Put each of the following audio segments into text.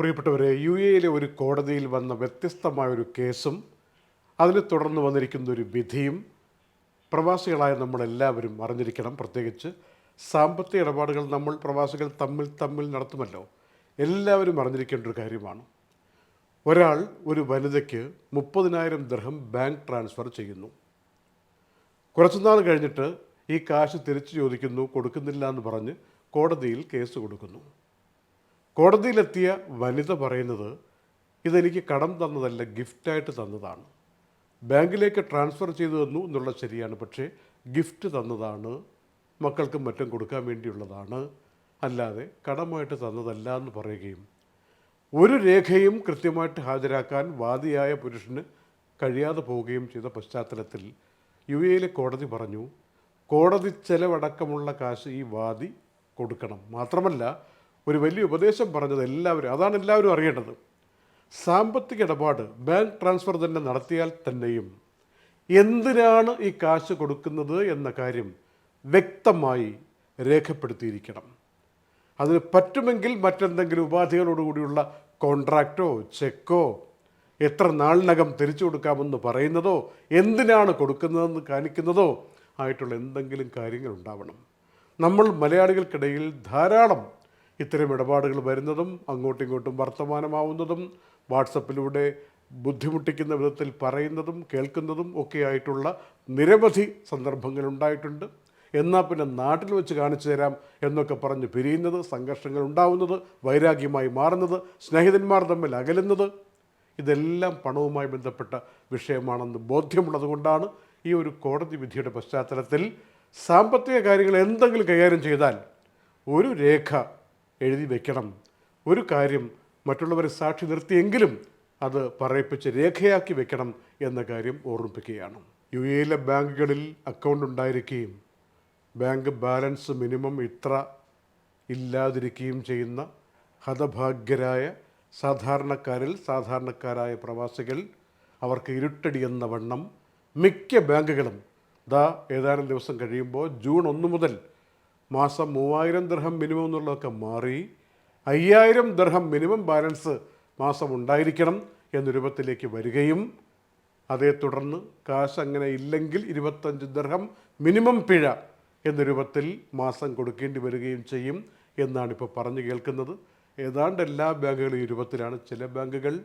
പ്രിയപ്പെട്ടവരെ യു എയിലെ ഒരു കോടതിയിൽ വന്ന വ്യത്യസ്തമായൊരു കേസും അതിനെ തുടർന്ന് വന്നിരിക്കുന്ന ഒരു വിധിയും പ്രവാസികളായ നമ്മളെല്ലാവരും അറിഞ്ഞിരിക്കണം. പ്രത്യേകിച്ച് സാമ്പത്തിക ഇടപാടുകൾ നമ്മൾ പ്രവാസികൾ തമ്മിൽ തമ്മിൽ നടത്തുമല്ലോ. എല്ലാവരും അറിഞ്ഞിരിക്കേണ്ട ഒരു കാര്യമാണ്. ഒരാൾ ഒരു വനിതയ്ക്ക് മുപ്പതിനായിരം ദർഹം ബാങ്ക് ട്രാൻസ്ഫർ ചെയ്യുന്നു. കുറച്ചുനാൾ കഴിഞ്ഞിട്ട് ഈ കാശ് തിരിച്ചു ചോദിക്കുന്നു കൊടുക്കുന്നില്ല എന്ന് പറഞ്ഞ് കോടതിയിൽ കേസ് കൊടുക്കുന്നു. കോടതിയിലെത്തിയ വനിത പറയുന്നത് ഇതെനിക്ക് കടം തന്നതല്ല ഗിഫ്റ്റായിട്ട് തന്നതാണ്. ബാങ്കിലേക്ക് ട്രാൻസ്ഫർ ചെയ്തു തന്നു എന്നുള്ളത് ശരിയാണ്. പക്ഷേ ഗിഫ്റ്റ് തന്നതാണ് മക്കൾക്കും മറ്റും കൊടുക്കാൻ വേണ്ടിയുള്ളതാണ്. അല്ലാതെ കടമായിട്ട് തന്നതല്ല എന്ന് പറയുകയും ഒരു രേഖയും കൃത്യമായിട്ട് ഹാജരാക്കാൻ വാദിയായ പുരുഷന് കഴിയാതെ പോവുകയും ചെയ്ത പശ്ചാത്തലത്തിൽ യു എയിലെ കോടതി പറഞ്ഞു കോടതി ചെലവടക്കമുള്ള കാശ് ഈ വാദി കൊടുക്കണം. മാത്രമല്ല ഒരു വലിയ ഉപദേശം പറഞ്ഞത് എല്ലാവരും അതാണ് എല്ലാവരും അറിയേണ്ടത്. സാമ്പത്തിക ഇടപാട് ബാങ്ക് ട്രാൻസ്ഫർ തന്നെ നടത്തിയാൽ തന്നെയും എന്തിനാണ് ഈ കാശ് കൊടുക്കുന്നത് എന്ന കാര്യം വ്യക്തമായി രേഖപ്പെടുത്തിയിരിക്കണം. അതിന് പറ്റുമെങ്കിൽ മറ്റെന്തെങ്കിലും ഉപാധികളോടുകൂടിയുള്ള കോൺട്രാക്റ്റോ ചെക്കോ എത്ര നാളിനകം തിരിച്ചു കൊടുക്കാമെന്ന് പറയുന്നതോ എന്തിനാണ് കൊടുക്കുന്നതെന്ന് കാണിക്കുന്നതോ ആയിട്ടുള്ള എന്തെങ്കിലും കാര്യങ്ങൾ ഉണ്ടാവണം. നമ്മൾ മലയാളികൾക്കിടയിൽ ധാരാളം ഇത്തരം ഇടപാടുകൾ വരുന്നതും അങ്ങോട്ടും ഇങ്ങോട്ടും വർത്തമാനമാവുന്നതും വാട്സപ്പിലൂടെ ബുദ്ധിമുട്ടിക്കുന്ന വിധത്തിൽ പറയുന്നതും കേൾക്കുന്നതും ഒക്കെയായിട്ടുള്ള നിരവധി സന്ദർഭങ്ങൾ ഉണ്ടായിട്ടുണ്ട്. എന്നാൽ പിന്നെ നാട്ടിൽ വെച്ച് കാണിച്ചു തരാം എന്നൊക്കെ പറഞ്ഞ് പിരിയുന്നത് സംഘർഷങ്ങൾ ഉണ്ടാവുന്നത് വൈരാഗ്യമായി മാറുന്നത് സ്നേഹിതന്മാർ തമ്മിൽ അകലുന്നത് ഇതെല്ലാം പണവുമായി ബന്ധപ്പെട്ട വിഷയമാണെന്ന് ബോധ്യമുള്ളതുകൊണ്ടാണ് ഈ ഒരു കോടതി വിധിയുടെ പശ്ചാത്തലത്തിൽ സാമ്പത്തിക കാര്യങ്ങൾ എന്തെങ്കിലും കൈകാര്യം ചെയ്താൽ ഒരു രേഖ എഴുതി വയ്ക്കണം ഒരു കാര്യം മറ്റുള്ളവരെ സാക്ഷി നിർത്തിയെങ്കിലും അത് പറയിപ്പിച്ച് രേഖയാക്കി വെക്കണം എന്ന കാര്യം ഓർമ്മിപ്പിക്കുകയാണ്. യു എയിലെ ബാങ്കുകളിൽ അക്കൗണ്ട് ഉണ്ടായിരിക്കുകയും ബാങ്ക് ബാലൻസ് മിനിമം ഇത്ര ഇല്ലാതിരിക്കുകയും ചെയ്യുന്ന ഹതഭാഗ്യരായ സാധാരണക്കാരിൽ സാധാരണക്കാരായ പ്രവാസികൾ അവർക്ക് ഇരുട്ടടി എന്ന വണ്ണം മിക്ക ബാങ്കുകളും ദാ ഏതാനും ദിവസം കഴിയുമ്പോൾ ജൂൺ ഒന്ന് മുതൽ മാസം മൂവായിരം ദർഹം മിനിമം എന്നുള്ളതൊക്കെ മാറി അയ്യായിരം ദർഹം മിനിമം ബാലൻസ് മാസം ഉണ്ടായിരിക്കണം എന്ന രൂപത്തിലേക്ക് വരികയും അതേ തുടർന്ന് കാശ് അങ്ങനെ ഇല്ലെങ്കിൽ ഇരുപത്തഞ്ച് ദർഹം മിനിമം പിഴ എന്ന രൂപത്തിൽ മാസം കൊടുക്കേണ്ടി വരികയും ചെയ്യും എന്നാണ് ഇപ്പോൾ പറഞ്ഞു കേൾക്കുന്നത്. ഏതാണ്ട് എല്ലാ ബാങ്കുകളും ഈ രൂപത്തിലാണ്. ചില ബാങ്കുകൾ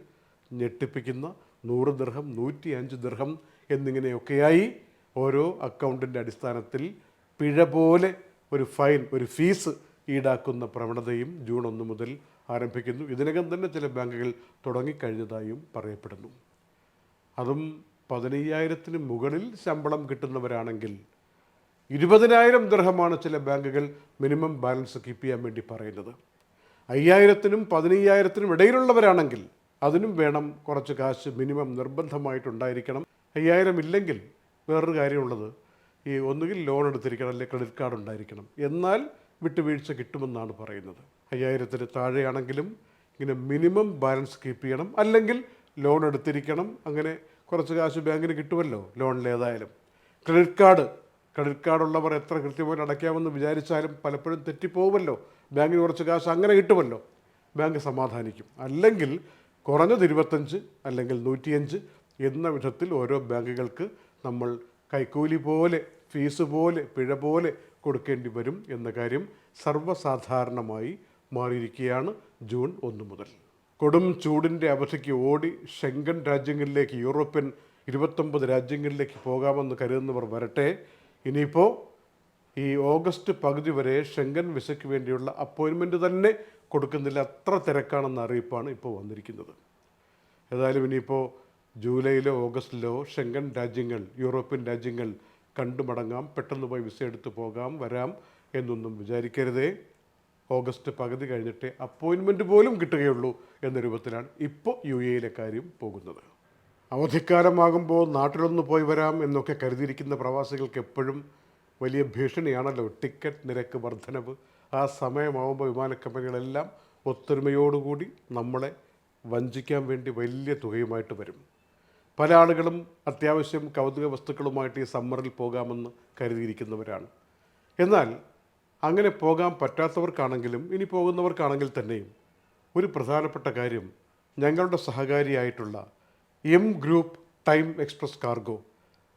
ഞെട്ടിപ്പിക്കുന്ന നൂറ് ദർഹം നൂറ്റി അഞ്ച് ദർഹം എന്നിങ്ങനെയൊക്കെയായി ഓരോ അക്കൗണ്ടിന്റെ അടിസ്ഥാനത്തിൽ പിഴ പോലെ ഒരു ഫൈൻ ഒരു ഫീസ് ഈടാക്കുന്ന പ്രവണതയും ജൂൺ ഒന്ന് മുതൽ ആരംഭിക്കുന്നു. ഇതിനകം തന്നെ ചില ബാങ്കുകൾ തുടങ്ങിക്കഴിഞ്ഞതായും പറയപ്പെടുന്നു. അതും പതിനയ്യായിരത്തിന് മുകളിൽ ശമ്പളം കിട്ടുന്നവരാണെങ്കിൽ ഇരുപതിനായിരം ദൃഹമാണ് ചില ബാങ്കുകൾ മിനിമം ബാലൻസ് കീപ്പ് ചെയ്യാൻ വേണ്ടി പറയുന്നത്. അയ്യായിരത്തിനും പതിനയ്യായിരത്തിനും ഇടയിലുള്ളവരാണെങ്കിൽ അതിനും വേണം കുറച്ച് കാശ് മിനിമം നിർബന്ധമായിട്ടുണ്ടായിരിക്കണം. അയ്യായിരം ഇല്ലെങ്കിൽ വേറൊരു കാര്യമുള്ളത് ഈ ഒന്നുകിൽ ലോൺ എടുത്തിരിക്കണം അല്ലെങ്കിൽ ക്രെഡിറ്റ് കാർഡ് ഉണ്ടായിരിക്കണം. എന്നാൽ വിട്ടുവീഴ്ച കിട്ടുമെന്നാണ് പറയുന്നത്. അയ്യായിരത്തിന് താഴെയാണെങ്കിലും ഇങ്ങനെ മിനിമം ബാലൻസ് കീപ്പ് ചെയ്യണം. അല്ലെങ്കിൽ ലോൺ എടുത്തിരിക്കണം. അങ്ങനെ കുറച്ച് കാശ് ബാങ്കിന് കിട്ടുമല്ലോ ലോണിലേതായാലും ക്രെഡിറ്റ് കാർഡ് ക്രെഡിറ്റ് കാർഡുള്ളവർ എത്ര കൃത്യമായിട്ട് അടയ്ക്കാമെന്ന് വിചാരിച്ചാലും പലപ്പോഴും തെറ്റിപ്പോകുമല്ലോ ബാങ്കിന് കുറച്ച് കാശ് അങ്ങനെ കിട്ടുമല്ലോ. ബാങ്ക് സമാധാനിക്കും. അല്ലെങ്കിൽ കുറഞ്ഞത് ഇരുപത്തഞ്ച് അല്ലെങ്കിൽ നൂറ്റിയഞ്ച് എന്ന വിധത്തിൽ ഓരോ ബാങ്കുകൾക്ക് നമ്മൾ കൈക്കൂലി പോലെ ഫീസ് പോലെ പിഴ പോലെ കൊടുക്കേണ്ടി വരും എന്ന കാര്യം സർവസാധാരണമായി മാറിയിരിക്കുകയാണ് ജൂൺ ഒന്ന് മുതൽ. കൊടും ചൂടിന്റെ അവധിക്ക് ഓടി ഷെങ്കൻ രാജ്യങ്ങളിലേക്ക് യൂറോപ്യൻ ഇരുപത്തൊമ്പത് രാജ്യങ്ങളിലേക്ക് പോകാമെന്ന് കരുതുന്നവർ വരട്ടെ. ഇനിയിപ്പോൾ ഈ ഓഗസ്റ്റ് പകുതി വരെ ഷെങ്കൻ വിസയ്ക്ക് വേണ്ടിയുള്ള അപ്പോയിൻമെന്റ് തന്നെ കൊടുക്കുന്നില്ല. അത്ര തിരക്കാണെന്ന അറിയിപ്പാണ് ഇപ്പോൾ വന്നിരിക്കുന്നത്. ഏതായാലും ഇനിയിപ്പോൾ ജൂലൈയിലോ ഓഗസ്റ്റിലോ ഷെങ്കൻ രാജ്യങ്ങൾ യൂറോപ്യൻ രാജ്യങ്ങൾ കണ്ടു മടങ്ങാം. പെട്ടെന്ന് പോയി വിസ എടുത്ത് പോകാം വരാം എന്നൊന്നും വിചാരിക്കരുതേ. ഓഗസ്റ്റ് പകുതി കഴിഞ്ഞിട്ട് അപ്പോയിൻമെന്റ് പോലും കിട്ടുകയുള്ളൂ എന്ന രൂപത്തിലാണ് ഇപ്പോൾ യു എയിലെ കാര്യം പോകുന്നത്. അവധിക്കാലമാകുമ്പോൾ നാട്ടിലൊന്ന് പോയി വരാം എന്നൊക്കെ കരുതിയിരിക്കുന്ന പ്രവാസികൾക്ക് എപ്പോഴും വലിയ ഭീഷണിയാണല്ലോ. ടിക്കറ്റ് നിരക്ക് വർധനവ്. ആ സമയമാവുമ്പോൾ വിമാന കമ്പനികളെല്ലാം ഒത്തൊരുമയോടുകൂടി നമ്മളെ വഞ്ചിക്കാൻ വേണ്ടി വലിയ തുകയുമായിട്ട് വരും. പല ആളുകളും അത്യാവശ്യം കൗതുക വസ്തുക്കളുമായിട്ട് ഈ സമ്മറിൽ പോകാമെന്ന് കരുതിയിരിക്കുന്നവരാണ്. എന്നാൽ അങ്ങനെ പോകാൻ പറ്റാത്തവർക്കാണെങ്കിലും ഇനി പോകുന്നവർക്കാണെങ്കിൽ തന്നെയും ഒരു പ്രധാനപ്പെട്ട കാര്യം ഞങ്ങളുടെ സഹകാരിയായിട്ടുള്ള M group time express cargo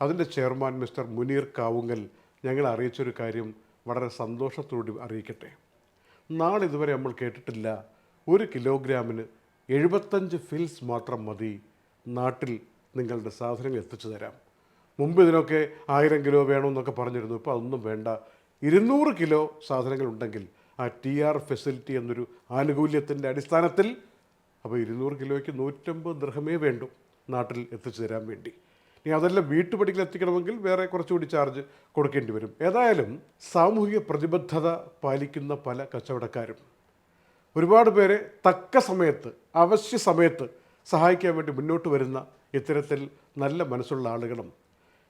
അതിന്റെ ചെയർമാൻ മിസ്റ്റർ മുനീർ കാവുങ്ങൽ ഞങ്ങളെ അറിയിച്ചൊരു കാര്യം വളരെ സന്തോഷത്തോടെ അറിയിക്കട്ടെ. നാളിതുവരെ നമ്മൾ കേട്ടിട്ടില്ല ഒരു കിലോഗ്രാമിന് എഴുപത്തഞ്ച് ഫിൽസ് മാത്രം മതി നാട്ടിൽ നിങ്ങളുടെ സാധനങ്ങൾ എത്തിച്ചു തരാം. മുമ്പ് ഇതിനൊക്കെ ആയിരം കിലോ വേണമെന്നൊക്കെ പറഞ്ഞിരുന്നു. ഇപ്പോൾ അതൊന്നും വേണ്ട. ഇരുന്നൂറ് കിലോ സാധനങ്ങൾ ഉണ്ടെങ്കിൽ ആ ടി ആർ ഫെസിലിറ്റി എന്നൊരു ആനുകൂല്യത്തിന്റെ അടിസ്ഥാനത്തിൽ അപ്പോൾ ഇരുന്നൂറ് കിലോയ്ക്ക് നൂറ്റമ്പത് ദൃഹമേ വേണ്ടു നാട്ടിൽ എത്തിച്ചു തരാൻ വേണ്ടി. ഇനി അതെല്ലാം വീട്ടുപടിക്കൽ എത്തിക്കണമെങ്കിൽ വേറെ കുറച്ചുകൂടി ചാർജ് കൊടുക്കേണ്ടി വരും. ഏതായാലും സാമൂഹിക പ്രതിബദ്ധത പാലിക്കുന്ന പല കച്ചവടക്കാരും. ഒരുപാട് പേരെ തക്ക സമയത്ത് അവശ്യ സമയത്ത് സഹായിക്കാൻ വേണ്ടി മുന്നോട്ട് വരുന്ന ഇത്തരത്തിൽ നല്ല മനസ്സുള്ള ആളുകളും.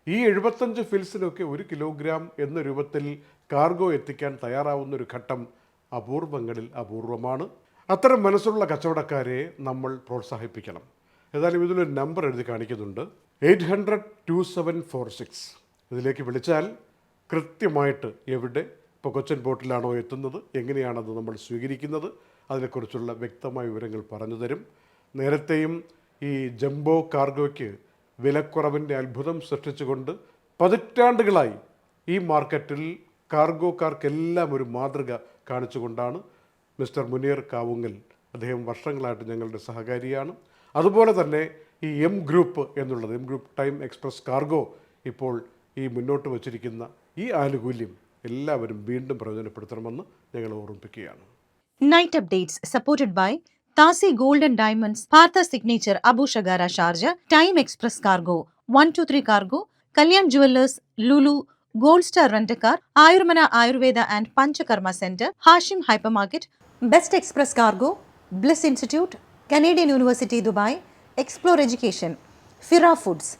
ഈ എഴുപത്തഞ്ച് ഫിൽസിനൊക്കെ ഒരു കിലോഗ്രാം എന്ന രൂപത്തിൽ കാർഗോ എത്തിക്കാൻ തയ്യാറാവുന്ന ഒരു ഘട്ടം അപൂർവങ്ങളിൽ അപൂർവമാണ്. അത്തരം മനസ്സുള്ള കച്ചവടക്കാരെ നമ്മൾ പ്രോത്സാഹിപ്പിക്കണം. ഏതായാലും ഇതിലൊരു നമ്പർ എഴുതി കാണിക്കുന്നുണ്ട്. Eight hundred two seven four six. ഇതിലേക്ക് വിളിച്ചാൽ കൃത്യമായിട്ട് എവിടെ ഇപ്പോൾ കൊച്ചൻ ബോട്ടിലാണോ എത്തുന്നത് എങ്ങനെയാണത് നമ്മൾ സ്വീകരിക്കുന്നത് അതിനെക്കുറിച്ചുള്ള വ്യക്തമായ വിവരങ്ങൾ പറഞ്ഞു തരും. നേരത്തെയും ഈ ജംബോ കാർഗോയ്ക്ക് വിലക്കുറവിന്റെ അത്ഭുതം സൃഷ്ടിച്ചുകൊണ്ട് പതിറ്റാണ്ടുകളായി ഈ മാർക്കറ്റിൽ കാർഗോക്കാർക്കെല്ലാം ഒരു മാതൃക കാണിച്ചുകൊണ്ടാണ് മിസ്റ്റർ മുനീർ കാവുങ്ങൽ അദ്ദേഹം വർഷങ്ങളായിട്ട് ഞങ്ങളുടെ സഹകാരിയാണ്. അതുപോലെ തന്നെ ഈ എം ഗ്രൂപ്പ് എന്നുള്ളത് M group time express cargo ഇപ്പോൾ ഈ മുന്നോട്ട് വച്ചിരിക്കുന്ന ഈ ആനുകൂല്യം എല്ലാവരും വീണ്ടും പ്രയോജനപ്പെടുത്തണമെന്ന് ഞങ്ങൾ ഓർമ്മിപ്പിക്കുകയാണ്. Night updates supported supported by Tasi Gold and Diamonds, Partha Signature, Abu Shagara Sharjah, Time Express Cargo, 123 Cargo, Kalyan Jewelers, Lulu, Gold Star Rent-A-Car, Ayurmana Ayurveda and Panchakarma Center, Hashim Hypermarket, Best Express Cargo, Bliss Institute, Canadian University Dubai, Explore Education, Fira Foods,